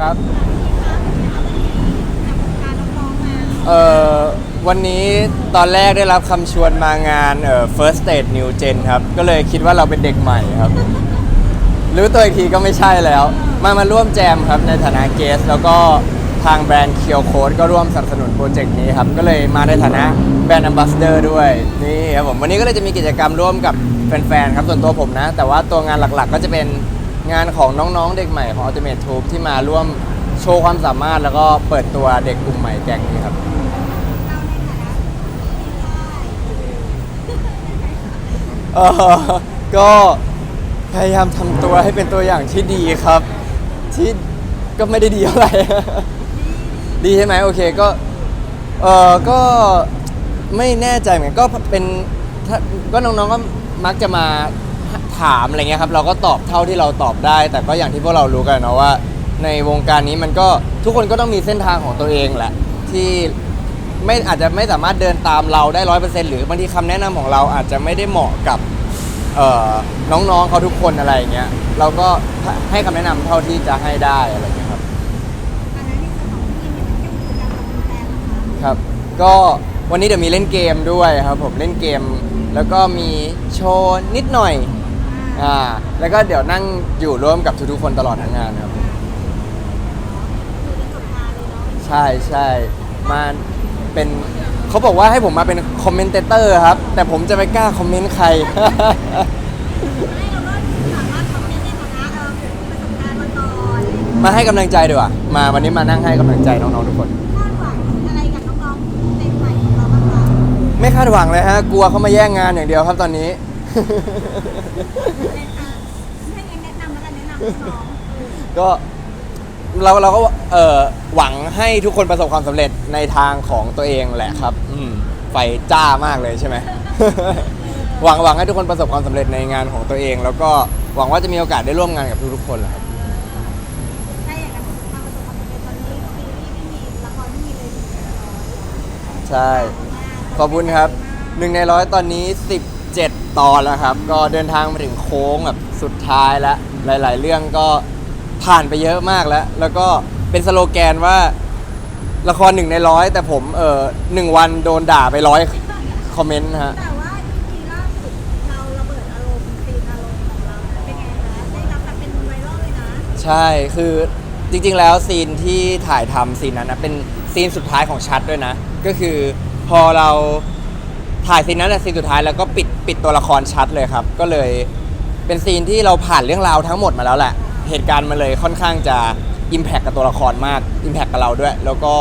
ครับเอ่อวันนี้ตอนแรกได้รับคำชวนมางานเอ่อ first stage new gen ครับ ก็เลยคิดว่าเราเป็นเด็กใหม่ครับ รู้ตัวอีกทีก็ไม่ใช่แล้ว มามาร่วมแจมครับในฐานะเกส แล้วก็ทางแบรนด์เคียวโค้ดก็ร่วมสนับสนุนโปรเจกต์นี้ครับ ก็เลยมาในฐานะแบรนด์ a อ b บ s สเดอร์ด้วย นี่ครับผม วันนี้ก็เลยจะมีกิจกรรมร่วมกับแฟนๆ ครับส่วนตัวผมนะ แต่ว่าตัวงานหลักๆ ก็จะเป็น งานของน้องๆ เด็กใหม่ของ Ultimate Troop ที่มาร่วมโชว์ความสามารถแล้วก็เปิดตัวเด็กกลุ่มใหม่แก๊งนี้ครับเราในฐานะเออก็พยายามทำตัวให้เป็นตัวอย่างที่ดีครับ ที่ก็ไม่ได้ดีเท่าไหร่ ดีใช่ไหมโอเคก็เออก็ไม่แน่ใจเหมือนกันก็เป็นถ้าก็น้องๆก็มักจะมา ถามอะไรเงี้ยครับเราก็ตอบเท่าที่เราตอบได้ แต่ก็อย่างที่พวกเรารู้กันนะว่า ในวงการนี้มันก็ทุกคนก็ต้องมีเส้นทางของตัวเองแหละ ที่ไม่อาจจะไม่สามารถเดินตามเราได้ร้อยเปอร์เซ็นต์หรือบางทีคำแนะนำของเราอาจจะไม่ได้เหมาะกับเอ่อน้องๆเขาทุกคนอะไรเงี้ยเราก็ให้คำแนะนำเท่าที่จะให้ได้อะไรเงี้ยครับครับ ก็วันนี้เดี๋ยวมีเล่นเกมด้วยครับผมเล่นเกมแล้วก็มีโชว์นิดหน่อย อ่าแล้วก็เดี๋ยวนั่งอยู่ร่วมกับทุกๆคนตลอดทั้งงานครับ ใช่ใช่มาเป็นเขาบอกว่าให้ผมมาเป็นคอมเมนเตอร์ครับ แต่ผมจะไม่กล้าคอมเมนต์ใคร มาให้กำลังใจดีกว่ามาวันนี้มานั่งให้กำลังใจน้องๆทุกคนคาดหวังอะไรกับน้องๆในใหม่เราบ้างคะไม่คาดหวังเลยฮะ กลัวเขามาแย่งงานอย่างเดียวครับตอนนี้ ให้งั้นแนะนำแล้วกันแนะนำน้องก็เราเราก็เอ่อหวังให้ทุกคนประสบความสำเร็จในทางของตัวเองแหละครับ อืมไฟจ้ามากเลยใช่ไหม หวังหวังให้ทุกคนประสบความสำเร็จในงานของตัวเอง แล้วก็หวังว่าจะมีโอกาสได้ร่วมงานกับทุกๆคนแหละครับ ถ้าอย่างนั้นทำประสบความสำเร็จตอนนี้ซีรีส์ไม่มีละครไม่มีเลยหนึ่งในร้อยใช่ ขอบคุณครับหนึ่งในร้อยตอนนี้ 17ตอนแล้วครับ ก็เดินทางมาถึงโค้งแบบสุดท้ายแล้ว หลาย ๆ เรื่องก็ผ่านไปเยอะมากแล้ว แล้วก็เป็นสโลแกนว่าละครหนึ่งในร้อยแต่ผมเออหนึ่งวันโดนด่าไปร้อยคอมเมนต์นะฮะ แต่ว่าทีล่าสุดเราระเบิดอารมณ์ซีนอารมณ์ของเราเป็นไงคะได้รับแบบเป็นไวรัลเลยนะใช่ คือจริง ๆ แล้วซีนที่ถ่ายทำซีนนั้นนะเป็นซีนสุดท้ายของชัดด้วยนะ ก็คือพอเรา ถ่ายซีนนั้นนซีนสุดท้ายแล้วก็ปิดปิดตัวละครชัดเลยครับ ก็เลยเป็นซีนที่เราผ่านเรื่องราวทั้งหมดมาแล้วแหละ เหตุการณ์มันเลยค่อนข้างจะอิมแพคกับตัวละครมากอิมแพคกับเราด้วย แล้วก็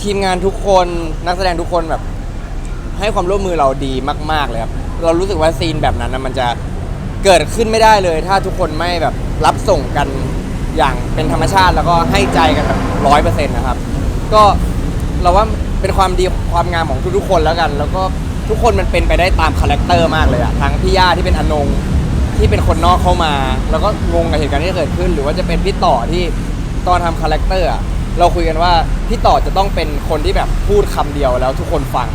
ทีมงานทุกคนนักแสดงทุกคนแบบ ให้ความร่วมมือเราดีมาก ๆเลยครับเรารู้สึกว่าซีนแบบนั้นนะมันจะเกิดขึ้นไม่ได้เลย ถ้าทุกคนไม่แบบรับส่งกันอย่างเป็นธรรมชาติแล้วก็ให้ใจกันแบบร้อยเปอร์เซ็นต์นะครับ ก็เราว่า เป็นความดีความงามของทุกๆคนแล้วกัน แล้วก็ทุกคนมันเป็นไปได้ตามคาแรคเตอร์มากเลยอะทั้งพี่ย่าที่เป็นอนงที่เป็นคนนอกเข้ามา แล้วก็งงกับเหตุการณ์ที่เกิดขึ้น หรือว่าจะเป็นพี่ต่อที่ตอนทำคาแรคเตอร์อะเราคุยกันว่าพี่ต่อจะต้องเป็นคนที่แบบพูดคำเดียวแล้วทุกคนฟัง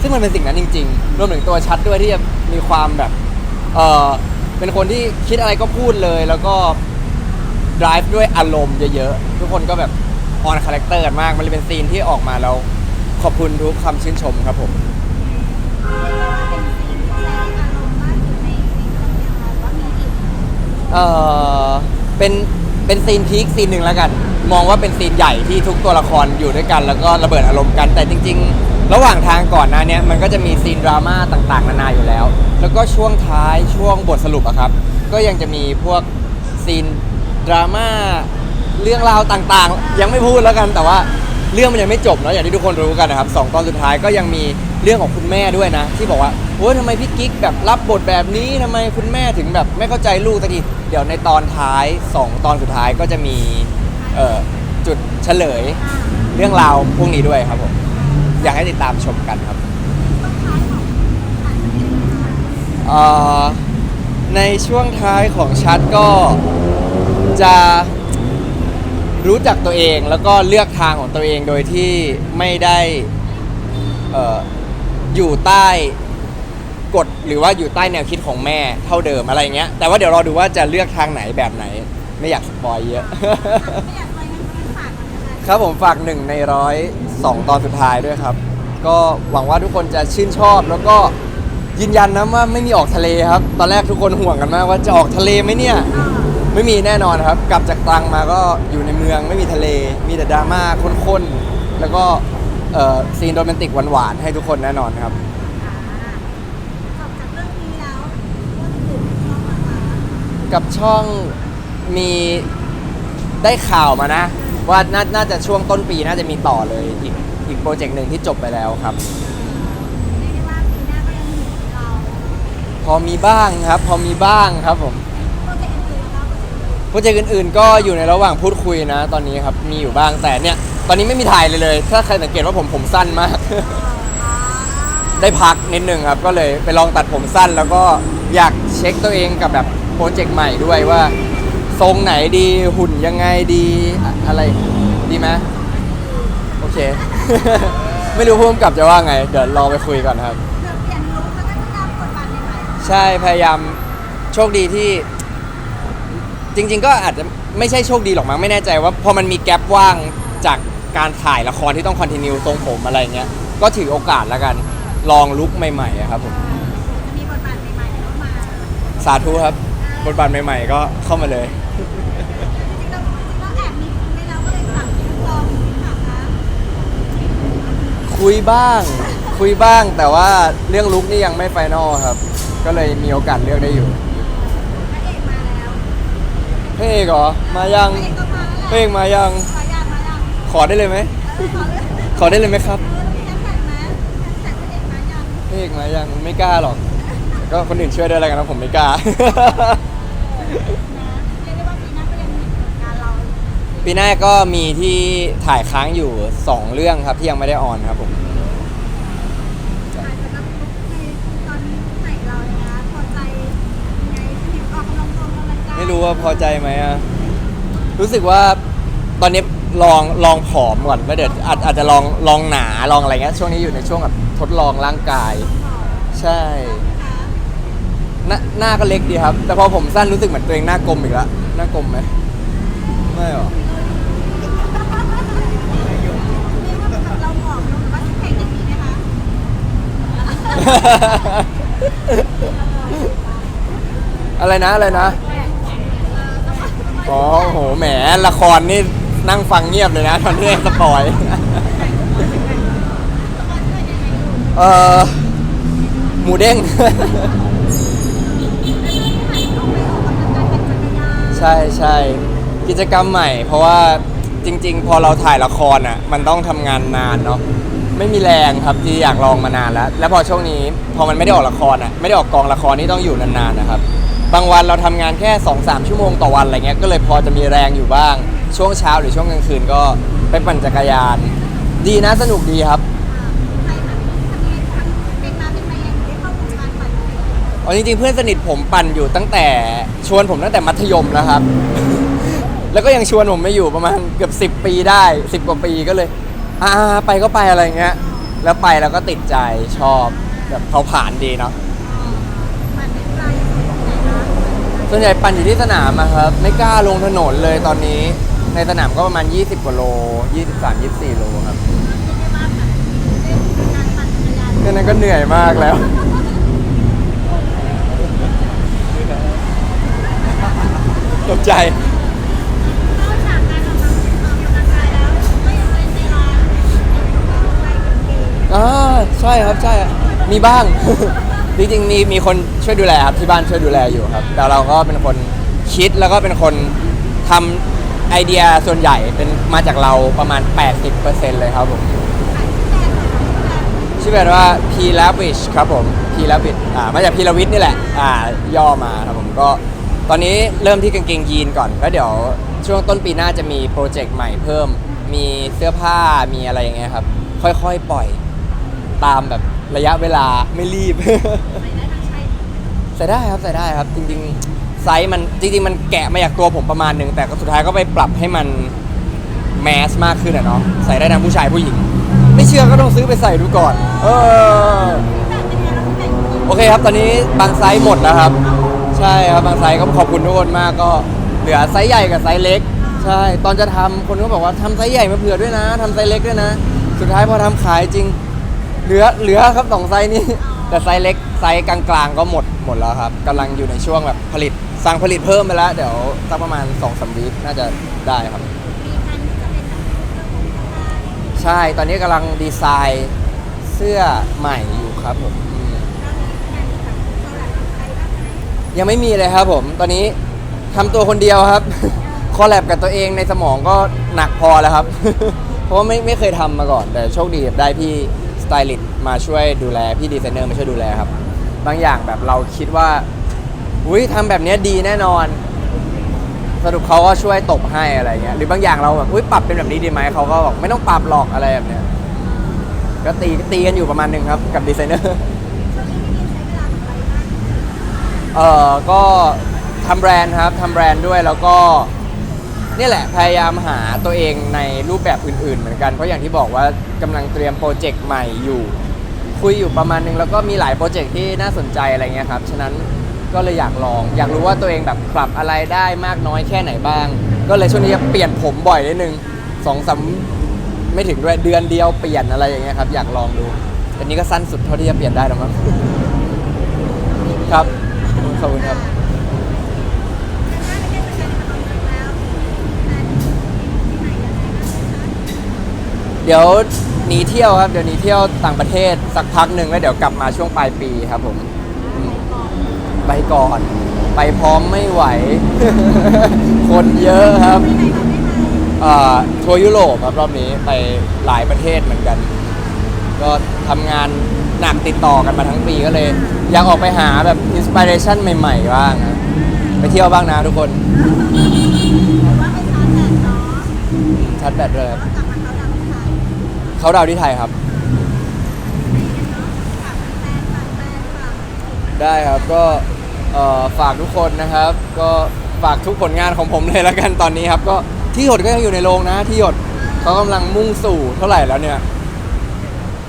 ซึ่งมันเป็นสิ่งนั้นจริง ๆ รวมถึงตัวชัดด้วยที่จะมีความแบบเออเป็นคนที่คิดอะไรก็พูดเลยแล้วก็ drive ด้วยอารมณ์เยอะๆ ทุกคนก็แบบออนคาแรคเตอร์กันมาก มันเลยเป็นซีนที่ออกมาแล้ว ขอบคุณทุกคำชื่นชมครับผมเป็นซีนที่แสดงออเออเป็นเป็นซีนพีคซีนหนึ่งแล้วกัน มองว่าเป็นซีนใหญ่ที่ทุกตัวละครอยู่ด้วยกัน แล้วก็ระเบิดอารมณ์กันแต่จริง ๆ ระหว่างทางก่อนหน้าเนี้ยมันก็จะมีซีนดราม่าต่างๆ นานาอยู่แล้ว แล้วก็ช่วงท้ายช่วงบทสรุปอะครับ ก็ยังจะมีพวกซีนดราม่าเรื่องราวต่างๆ ยังไม่พูดแล้วกันแต่ว่า เรื่องมันยังไม่จบเนาะอย่างที่ทุกคนรู้กันนะครับสองตอนสุดท้ายก็ยังมีเรื่องของคุณแม่ด้วยนะ ที่บอกว่าโอ้ยทำไมพี่กิ๊กแบบรับบทแบบนี้ทำไมคุณแม่ถึงแบบไม่เข้าใจลูกสักทีเดี๋ยวในตอนท้ายสองตอนสุดท้ายก็จะมีเอ่อจุดเฉลยเรื่องราวพวกนี้ด้วยครับผมอยากให้ติดตามชมกันครับเอ่อในช่วงท้ายของชัดก็จะ รู้จักตัวเองแล้วก็เลือกทางของตัวเองโดยที่ไม่ได้เอ่ออยู่ใต้กฎหรือว่าอยู่ใต้แนวคิดของแม่เท่าเดิมอะไรเงี้ย แต่ว่าเดี๋ยวรอดูว่าจะเลือกทางไหนแบบไหน ไม่อยากสปอยเยอะ ไม่อยากไปครับผมฝากหนึ่งในร้อยสองตอนสุดท้ายด้วยครับ ก็หวังว่าทุกคนจะชื่นชอบแล้วก็ยืนยันนะว่าไม่มีออกทะเลครับ ตอนแรกทุกคนห่วงกันมากว่าจะออกทะเลไหมเนี่ย ไม่มีแน่นอนครับ กลับจากตรังมาก็อยู่ในเมืองไม่มีทะเล มีแต่ดราม่าข้นๆ แล้วก็เอ่อซีนโรแมนติกหวานๆ ให้ทุกคนแน่นอนครับ จบจากเรื่องนี้แล้วเรื่องอื่นชอบนะคะกับช่องมีได้ข่าวมานะ ว่านาน่าจะช่วงต้นปีน่าจะมีต่อเลยอีกอีกโปรเจกต์หนึ่งที่จบไปแล้วครับ เรียกได้ว่าปีหน้าก็ยังมีเรา พอมีบ้างครับ พอมีบ้างครับผม โปรเจกต์อื่นๆแล้ว โปรเจกต์อื่นโปรเจกต์อื่นๆ ก็อยู่ในระหว่างพูดคุยนะ ตอนนี้ครับมีอยู่บ้างแต่เนี่ย ตอนนี้ไม่มีถ่ายเลยเลย ถ้าใครสังเกตว่าผมผมสั้นมากอ่าได้พักนิดนึงครับ ก็เลยไปลองตัดผมสั้น แล้วก็อยากเช็คตัวเองกับแบบโปรเจกต์ใหม่ด้วยว่า ทรงไหนดีหุ่นยังไงดีอะอะไรดีไหมโอเค ไม่รู้พุ่มกับจะว่าไง เดี๋ยวลองไปคุยก่อนครับเดี๋ยวเปลี่ยนลุคแล้วก็จะรับบทบาทใหม่ๆใช่พยายามโชคดีที่ จริง ๆ ก็อาจจะไม่ใช่โชคดีหรอกมั้งไม่แน่ใจว่าพอมันมีแกลบว่างจากการถ่ายละครที่ต้องคอนติเนียทรงผมอะไรเงี้ยก็ถือโอกาสแล้วกันลองลุคใหม่ๆอะครับผมจะมีบทบาทใหม่ๆเข้ามาสาธุครับบทบาทใหม่ ๆ ก็เข้ามาเลย จริงๆเราเราแอบมีคุยไว้แล้วก็เลยถามลองถามนะคุยบ้าง คุยบ้างแต่ว่าเรื่องลุคนี่ยังไม่ไฟนอลครับ ก็เลยมีโอกาสเลือกได้อยู่ พระเอกมาแล้ว เพ่เหรอ มายังพระเอกก็มาแล้วแหละเพ่มายังมายังมายัง ขอได้เลยไหมเออขอเลือกขอได้เลยไหมครับเออแล้วมีแฮชแท็กไหมแฮชแท็กพระเอกมายังเพ่มายังไม่กล้าหรอก ก็คนอื่นช่วยด้วยอะไรกันนะผมไม่กล้านะเรียกได้ว่าปีหน้าก็ยังมีผลงานเราปีหน้าก็มีที่ถ่ายค้างอยู่ 2 เรื่องครับที่ยังไม่ได้ออนครับผม รู้ว่าพอใจไหมอะรู้สึกว่าตอนนี้ลองลองผอมก่อนแล้วเดี๋ยวอาจอาจจะลองลองหนาลองอะไรเงี้ยช่วงนี้อยู่ในช่วงแบบทดลองร่างกาย ใช่หน้าหน้าก็เล็กดีครับ แต่พอผมสั้นรู้สึกเหมือนตัวเองหน้ากลมอีกแล้วหน้ากลมไหมไม่หรอเราผอมลงหรือว่าแข็งอย่างนี้ไหมคะอะไรนะอะไรนะ อ๋อโหแหมละครนี่นั่งฟังเงียบเลยนะตอนที่สปอยเออหมูเด้ง ใช่ใช่กิจกรรมใหม่ เพราะว่าจริง ๆ พอเราถ่ายละครอะ มันต้องทำงานนานเนาะไม่มีแรงครับที่อยากลองมานานแล้ว แล้วพอช่วงนี้ พอมันไม่ได้ออกละครอะไม่ได้ออกกองละครนี่ต้องอยู่นานๆนะครับ บางวันเราทำงานแค่2อสชั่วโมงต่อวันอะไรเงี้ยก็เลยพอจะมีแรงอยู่บ้าง ช่วงเช้าหรือช่วงกลางคืนก็ไปปั่นจักรยาน ดีนะสนุกดีครับเอาจริงๆเพื่อนสนิทผมปั่นอยู่ตั้งแต่ชวนผมตั้งแต่มัธยมแล้วครับ แล้วก็ยังชวนผมไม่อยู่ประมาณเกือบ 10 ปีได้ 10 กว่าปีก็เลยอ่าไปก็ไปอะไรเงี้ย แล้วไปแล้วก็ติดใจชอบแบบเขาผ่านดีเนาะ ส่วนใหญ่ปั่นอยู่ที่สนามอะครับ ไม่กล้าลงถนนเลยตอนนี้ ในสนามก็ประมาณ 20 กว่าโล 23 24 โลครับแค่นั้นก็เหนื่อยมากแล้ว ตกใจ อ่า ใช่ครับ ใช่ มีบ้าง จริงๆมีมีคนช่วยดูแลครับที่บ้านช่วยดูแลอยู่ครับ แต่เราก็เป็นคนคิดแล้วก็เป็นคนทำไอเดียส่วนใหญ่เป็นมาจากเราประมาณ 80%เลยครับผมชื่อแบรนด์ว่า P l a v i s h ครับผม P l a v i s h อ่ามาจากพีรวิทนี่แหละอ่าย่อมาครับผมก็ตอนนี้เริ่มที่กางเกงยีนก่อนแล้วเดี๋ยวช่วงต้นปีหน้าจะมีโปรเจกต์ใหม่เพิ่ม มีเสื้อผ้ามีอะไรอย่างเงี้ยครับ ค่อยๆปล่อยตามแบบ ระยะเวลาไม่รีบ ใส่ได้ครับใส่ได้ครับ จริงๆไซส์มันจริงๆมันแกะมาจากตัวผมประมาณหนึ่งแต่ก็สุดท้ายก็ไปปรับให้มันแมสมากขึ้นอะเนาะใส่ได้ทั้งผู้ชายผู้หญิง ไม่เชื่อก็ต้องซื้อไปใส่ดูก่อน เออโอเคครับ ตอนนี้บางไซส์หมดแล้วครับ ใช่ครับบางไซส์ก็ขอบคุณทุกคนมากก็เหลือไซส์ใหญ่กับไซส์เล็กใใช่ ตอนจะทำคนก็บอกว่าทำไซส์ใหญ่มาเผื่อด้วยนะทำไซส์เล็กด้วยนะ สุดท้ายพอทำขายจริง เหลือเหลือครับสองไซส์นี้ แต่ไซส์เล็กไซส์กลางๆก็หมดหมดแล้วครับกำลังอยู่ในช่วงแบบผลิตสั่งผลิตเพิ่มไปแล้ว เดี๋ยวสักประมาณ2อสวีคน่าจะได้ครับมีแผนที่จะเป็นแบบเรื่องของผ้าใช่ตอนนี้กำลังดีไซน์เสื้อใหม่อยู่ครับผมอืมเรามีแผนแบบโชว์หลายใครบ้างไหมยังไม่มีเลยครับผมตอนนี้ทำตัวคนเดียวครับ คอลแลบกับตัวเองในสมองก็หนักพอแล้วครับ เพราะว่าไม่ไม่เคยทำมาก่อน แต่โชคดีได้พี่ สไตลิสต์มาช่วยดูแลพี่ดีไซเนอร์มาช่วยดูแลครับ บางอย่างแบบเราคิดว่าอุ้ยทำแบบนี้ดีแน่นอน สรุปเขาก็ช่วยตบให้อะไรเงี้ยหรือบางอย่างเราแบบอุ้ยปรับเป็นแบบนี้ดีไหมเขาก็บอกไม่ต้องปรับหรอกอะไรแบบเนี้ยก็ตีตีกันอยู่ประมาณหนึ่งครับกับดีไซเนอร์เออก็ทำแบรนด์ครับทำแบรนด์ด้วยแล้วก็นี่แหละพยายามหาตัวเองในรูปแบบอื่น ๆ เหมือนกันเพราะอย่างที่บอกว่า กำลังเตรียมโปรเจกต์ใหม่อยู่ คุยอยู่ประมาณนึงแล้วก็มีหลายโปรเจกต์ที่น่าสนใจอะไรเงี้ยครับ ฉะนั้นก็เลยอยากลอง อยากรู้ว่าตัวเองแบบปรับอะไรได้มากน้อยแค่ไหนบ้าง ก็เลยช่วงนี้จะเปลี่ยนผมบ่อยนิดนึงสองสามไม่ถึงด้วยเดือนเดียวเปลี่ยนอะไรอย่างเงี้ยครับ อยากลองดูแต่นี้ก็สั้นสุดเท่าที่จะเปลี่ยนได้แล้วมั้งครับขอบคุณครับ เดี๋ยวหนีเที่ยวครับเดี๋ยวหนีเที่ยวต่างประเทศสักพักหนึ่งแล้วเดี๋ยวกลับมาช่วงปลายปีครับผมอืมไปก่อน ไปพร้อมไม่ไหว คนเยอะครับไปไหนเราไม่ไปเอ่อทัวร์ยุโรปครับรอบนี้ไปหลายประเทศเหมือนกัน ก็ทำงานหนักติดต่อกันมาทั้งปีก็เลย อยากออกไปหาแบบอินสปิเรชันใหม่ๆบ้างนะไปเที่ยวบ้างนะทุกคนหรือว่าไปชาร์จแบตเนาะชาร์จแบตด้วยครับแล้วกลับ เขาดาวที่ไทยครับ ได้ครับก็เอ่อฝากทุกคนนะครับ ก็ฝากทุกผลงานของผมเลยล้วกันตอนนี้ครับ ก็ที่หยดก็ยังอยู่ในโรงนะ ที่หยดเขากำลังมุ่งสู่เท่าไหร่แล้วเนี่ย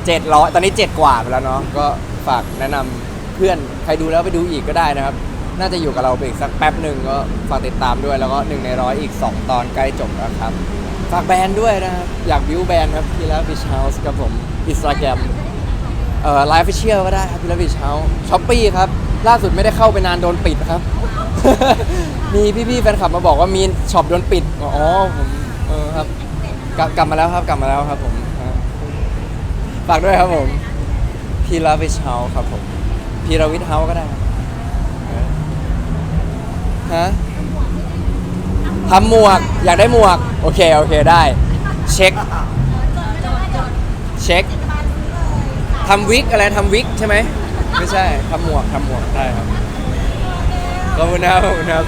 เจ็ดร้อยตอนนี้เจ็ดกว่าไปแล้วเนาะก็ฝากแนะนำเพื่อนใครดูแล้วไปดูอีกก็ได้นะครับ น่าจะอยู่กับเราไปอีกสักแป๊บหนึ่งก็ฝากติดตามด้วยแล้วก็หนึ่งในร้อยอีก2ตอนใกล้จบแล้วครับ ฝากแบรนด์ด้วยนะครับ อยากวิวแบรนด์ครับพี่แล้วฟิชเฮาส์ครับผมอินสตาแกรมเอ่อไลฟ์ฟิเชียลก็ได้ครับพิลาวิชเฮาส์ช้อปปี้ครับ ล่าสุดไม่ได้เข้าไปนานโดนปิดครับ มีพี่ๆแฟนคลับมาบอกว่ามีช็อปโดนปิดอ๋อผมเออครับกลับกลับมาแล้วครับกลับมาแล้วครับผมฝากด้วยครับผมพีลาวิชเฮาครับผมพีราวิทเฮาก็ได้ฮะ ทำหมวก อยากได้หมวก โอเค โอเคได้ เช็ค เช็คทำวิกอะไรทำวิกใช่ไหม ไม่ใช่ทำหมวกทำหมวกได้ครับขอบคุณนะครับขอบคุณครับ